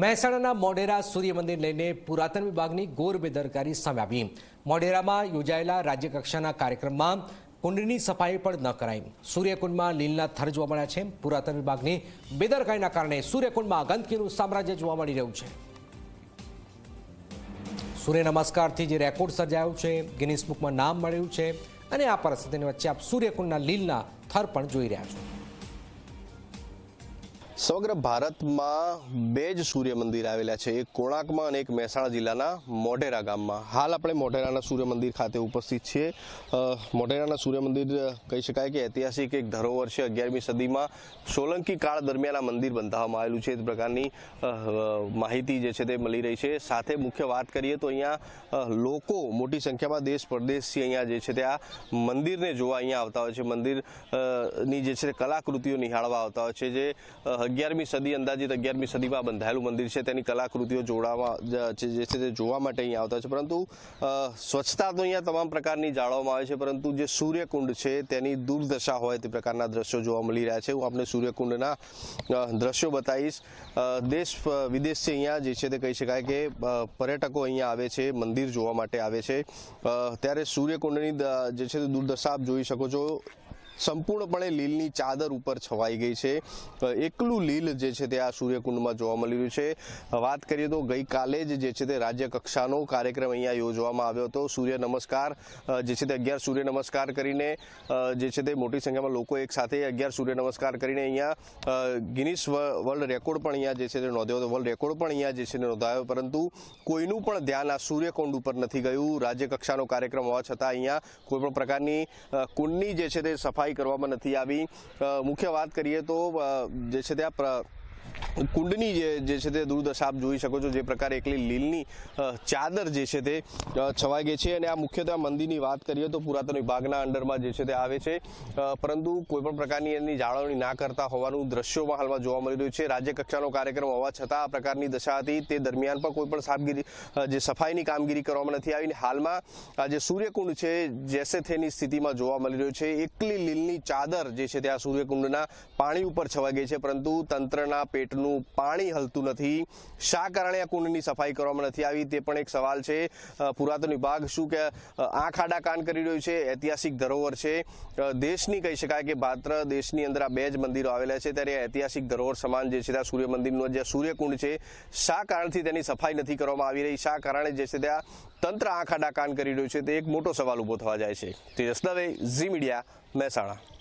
મહેસાણાના મોઢેરા સૂર્ય મંદિર લઈને પુરાતન વિભાગની ગોર બેદરકારી સામે આવી. મોઢેરામાં યોજાયેલા રાજ્યકક્ષાના કાર્યક્રમમાં કુંડની સફાઈ પણ ન કરાઈ. સૂર્યકુંડમાં લીલના થર જોવા મળ્યા છે. પુરાતન વિભાગની બેદરકારીના કારણે સૂર્યકુંડમાં ગંદકીનું સામ્રાજ્ય જોવા મળી રહ્યું છે. સૂર્ય નમસ્કારથી જે રેકોર્ડ સર્જાયો છે, ગિનિસ બુકમાં નામ મળ્યું છે અને આ પરિસ્થિતિની વચ્ચે આપ સૂર્યકુંડના લીલના થર પણ જોઈ રહ્યા છો. સમગ્ર ભારતમાં બે જ સૂર્ય મંદિર આવેલા છે. એક કોણાર્કમાં અને એક મહેસાણા જિલ્લાના મોઢેરા ગામમાં. હાલ આપણે મોઢેરાના સૂર્ય મંદિર ખાતે ઉપસ્થિત છીએ. મોઢેરાના સૂર્ય મંદિર, કહી શકાય કે ઐતિહાસિક એક ધરોહર છે. અગિયારમી સદીમાં સોલંકી કાળ દરમિયાન આ મંદિર બંધાવવામાં આવેલું છે. એ પ્રકારની માહિતી જે છે તે મળી રહી છે. સાથે મુખ્ય વાત કરીએ તો અહીંયા લોકો, મોટી સંખ્યામાં દેશ પરદેશથી અહીંયા જે છે તે આ મંદિરને જોવા અહીંયા આવતા હોય છે. મંદિરની જે છે કલાકૃતિઓ નિહાળવા આવતા હોય છે. જે અગિયારમી સદી, અંદાજિત અગિયારમી સદીમાં બંધાયેલું મંદિર છે. તેની કલાકૃતિઓ જોડાવા, જ- છે તે જોવા માટે અહીંયા આવતા છે. પરંતુ સ્વચ્છતા તો અહીંયા તમામ પ્રકારની જાળવવામાં આવે છે, પરંતુ જે સૂર્યકુંડ છે તેની દુર્દશા હોય તે પ્રકારના દ્રશ્યો જોવા મળી રહ્યા છે. હું આપણે સૂર્યકુંડના દ્રશ્યો બતાવીશ. દેશ વિદેશથી અહીંયા, જે છે તે કહી શકાય કે પર્યટકો અહીંયા આવે છે, મંદિર જોવા માટે આવે છે. ત્યારે સૂર્યકુંડની જે છે તે દુર્દશા આપ જોઈ શકો છો. સંપૂર્ણપણે લીલની ચાદર ઉપર છવાઈ ગઈ છે. એકલું લીલ જે છે તે આ સૂર્યકુંડમાં જોવા મળી રહ્યું છે. વાત કરીએ તો ગઈકાલે જ જે છે તે રાજ્ય કક્ષાનો કાર્યક્રમ અહીંયા યોજવામાં આવ્યો હતો. સૂર્ય નમસ્કાર જે છે તે અગિયાર સૂર્ય નમસ્કાર કરીને જે છે તે મોટી સંખ્યામાં લોકો એક સાથે અગિયાર સૂર્ય નમસ્કાર કરીને અહીંયા ગિનિસ વર્લ્ડ રેકોર્ડ પણ અહીંયા જે છે તે નોંધ્યો હતો. વર્લ્ડ રેકોર્ડ પણ અહીંયા જે છે તે નોંધાયો, પરંતુ કોઈનું પણ ધ્યાન આ સૂર્યકુંડ ઉપર નથી ગયું. રાજ્ય કક્ષાનો કાર્યક્રમ હોવા છતાં અહીંયા કોઈ પણ પ્રકારની કુંડની જે છે તે સફાઈ કરવામાં નથી આવી. મુખ્ય વાત કરીએ તો જે છે તે આ પ્ર- કુંડની જે જે છે તે દુર્દશા આપ જોઈ શકો છો, જે પ્રકારે એકલી લીલની ચાદર જે છે તે છવાઈ ગઈ છે. અને આ મુખ્યત્વે મંદિરની વાત કરીએ તો પુરાતન વિભાગના અંડરમાં જે છે તે આવે છે. પરંતુ કોઈ પણ પ્રકારની એની જાળવણી ના કરતા હોવાનું દ્રશ્યોમાં હાલમાં જોવા મળી રહ્યું છે. રાજ્ય કક્ષાનો કાર્યક્રમ હોવા છતાં આ પ્રકારની દશા હતી. તે દરમિયાન પણ કોઈ પણ સાફગીરી જે સફાઈની કામગીરી કરવામાં નથી આવીને હાલમાં આ જે સૂર્યકુંડ છે જેસે થેની સ્થિતિમાં જોવા મળી રહ્યું છે. એકલી લીલની ચાદર જે છે તે આ સૂર્યકુંડના પાણી ઉપર છવાઈ ગઈ છે. પરંતુ તંત્રના પેટનું પાણી હલતું નથી. શા કારણે આ કુંડની સફાઈ કરવામાં નથી આવી તે પણ એક સવાલ છે. પુરાતન વિભાગ શું કે આ આંખ આડા કાન કરી રહ્યું છે? ઐતિહાસિક ધરોહર છે. દેશની કહી શકાય કે માત્ર દેશની અંદર આ બે જ મંદિરો આવેલા છે, ત્યારે ઐતિહાસિક ધરોહર સમાન જે છે, ત્યાં આ સૂર્ય મંદિરનો જે સૂર્યકુંડ છે, શા કારણથી તેની સફાઈ નથી કરવામાં આવી રહી? શા કારણે જે છે, ત્યાં તંત્ર આંખ આડા કાન કરી રહ્યું છે? તે એક મોટો સવાલ ઊભો થવા જાય છે. Tejas Dave Zee media Mehsana.